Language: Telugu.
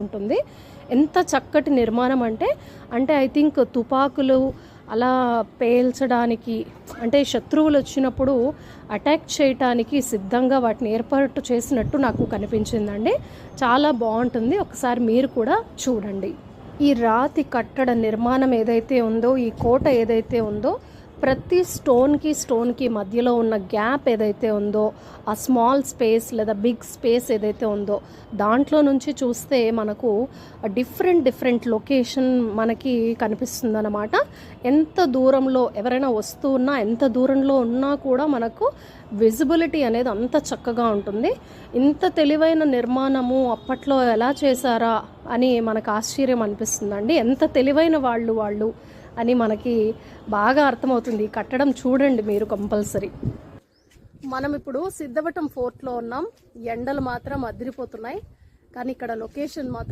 ఉంటుంది. ఎంత చక్కటి నిర్మాణం అంటే అంటే ఐ థింక్ తుపాకులు అలా పేల్చడానికి అంటే శత్రువులు వచ్చినప్పుడు అటాక్ చేయటానికి సిద్ధంగా వాటిని ఏర్పాటు చేసినట్టు నాకు కనిపించిందండి. చాలా బాగుంటుంది. ఒకసారి మీరు కూడా చూడండి. ఈ రాతి కట్టడ నిర్మాణం ఏదైతే ఉందో ఈ కోట ఏదైతే ఉందో ప్రతి స్టోన్కి స్టోన్కి మధ్యలో ఉన్న గ్యాప్ ఏదైతే ఉందో ఆ స్మాల్ స్పేస్ లేదా బిగ్ స్పేస్ ఏదైతే ఉందో దాంట్లో నుంచి చూస్తే మనకు డిఫరెంట్ డిఫరెంట్ లొకేషన్ మనకి కనిపిస్తుందన్నమాట. ఎంత దూరంలో ఎవరైనా వస్తూ ఉన్నా ఎంత దూరంలో ఉన్నా కూడా మనకు విజిబిలిటీ అనేది అంత చక్కగా ఉంటుంది. ఇంత తెలివైన నిర్మాణము అప్పట్లో ఎలా చేశారా అని మనకు ఆశ్చర్యం అనిపిస్తుందండి. ఎంత తెలివైన వాళ్ళు వాళ్ళు అని మనకి బాగా అర్థమవుతుంది. కట్టడం చూడండి మీరు కంపల్సరీ. మనం ఇప్పుడు సిద్ధవటం ఫోర్ట్లో ఉన్నాం. ఎండలు మాత్రం అదిరిపోతున్నాయి. కానీ ఇక్కడ లొకేషన్ మాత్రం